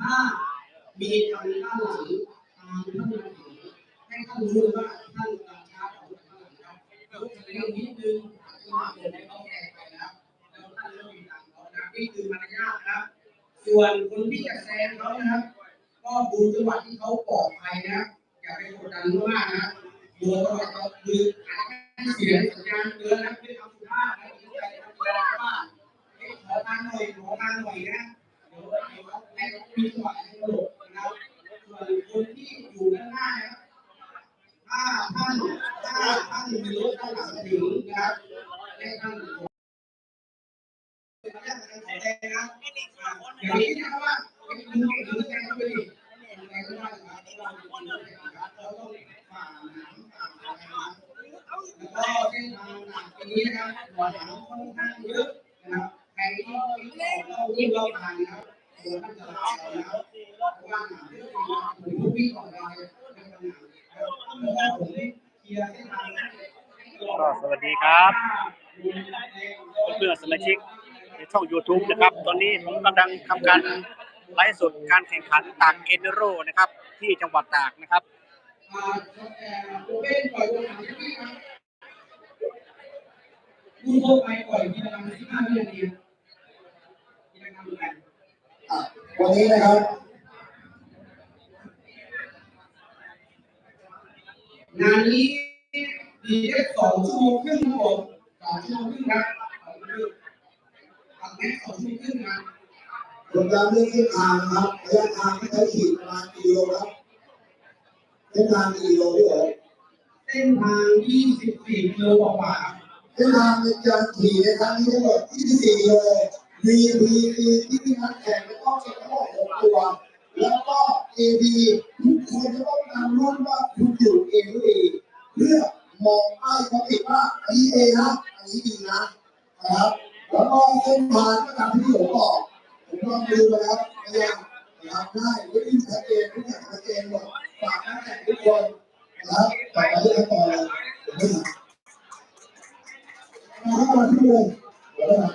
ถ้ามีทางด้านหลังทางท่านหลังให้ท่านรู้เลยว่าท่านกำลังช้าของท่านหลังครับยกเร็วนิดนึงว่าเดินให้เขาแข่งไปนะครับแล้วท่านเริ่มมีทางเขานะนี่คือมารยาทนะครับ ส่วนคนที่จะแซงเขานะครับ ก็ดูจังหวะที่เขาปลอดภัยนะอย่าไปกดดันมากนะดูจังหวะเขาคืออาจจะเสียงสัญญาณเตือนนะด้วยคำสุภาพนะหรือใจคำเตือนว่าเฮ้ยขอทางหน่อยขอทางหน่อยนะเดี๋ยวเดี๋ยวให้ เขามีจังหวะให้เขาหลบนะครับส่วนคนที่อยู่ด้านหน้านะครับถ้าท่านถ้าท่านมีรถด้านหลังมาถึงนะครับให้ท่านขออนุญาตในการขอแจ้งนะอย่างนี้นะครับว่าคุณเก่งหรือแซงเข้าไปดิแจ้งเข้าไปนะครับเราต้องฝ่าน้ำฝ่าอะไรนะแล้วก็เส้นทางหลักตรงนี้นะครับหัวหางค่อนข้างเยอะนะครับใครที่เราวิ่งเราผ่านนะครับ ก็สวัสดีครับเพื่อนสมาชิกในช่อง YouTube นะครับ ตอนนี้ผมกำลังทำการไลฟ์สดการแข่งขันตากเอนโรนะครับ ที่จังหวัดตากนะครับอ่าเอ่อโอเว่นปล่อยตัวหางที่นี่ครับคุณโทรไปปล่อยทีละครั้งสิบห้านาทีทีละครั้งเหมือนกันอะ วันนี้นะครับงานนี้ดีแค่สองชั่วโมงครึ่งครับผมสองชั่วโมงครึ่งครับสองชั่วโมงครึ่งทำแค่สองชั่วโมงครึ่งนะผมย้ำเรื่องเส้นทางนะครับระยะทางที่เขาขี่ประมาณกี่กิโลครับเส้นทางกี่กิโลพี่เอ๋เส้นทาง24กิโลกว่าๆครับเส้นทางในการขี่ในครั้งนี้ทั้งหมด24กิโล VP คือที่ที่นักแข่ง จะต้องเก็บทั้งหมด6ตัว แล้วก็ AB ทุกคนจะต้องนำรุ่นว่าคุณอยู่ A หรือ A เพื่อมองป้ายเขาติดว่าอันนี้ A นะอันนี้ B นะนะครับ แล้วก็เส้นทางก็ตามที่ผมบอกผมลองดูมาแล้วพยายามนะครับง่ายไม่ได้ชัดเจนทุกอย่างชัดเจนหมดฝากนักแข่งทุกคนนะครับต่อไปที่ขั้นตอเลยนะครับมาที่เลยเดี๋ยวนะครับ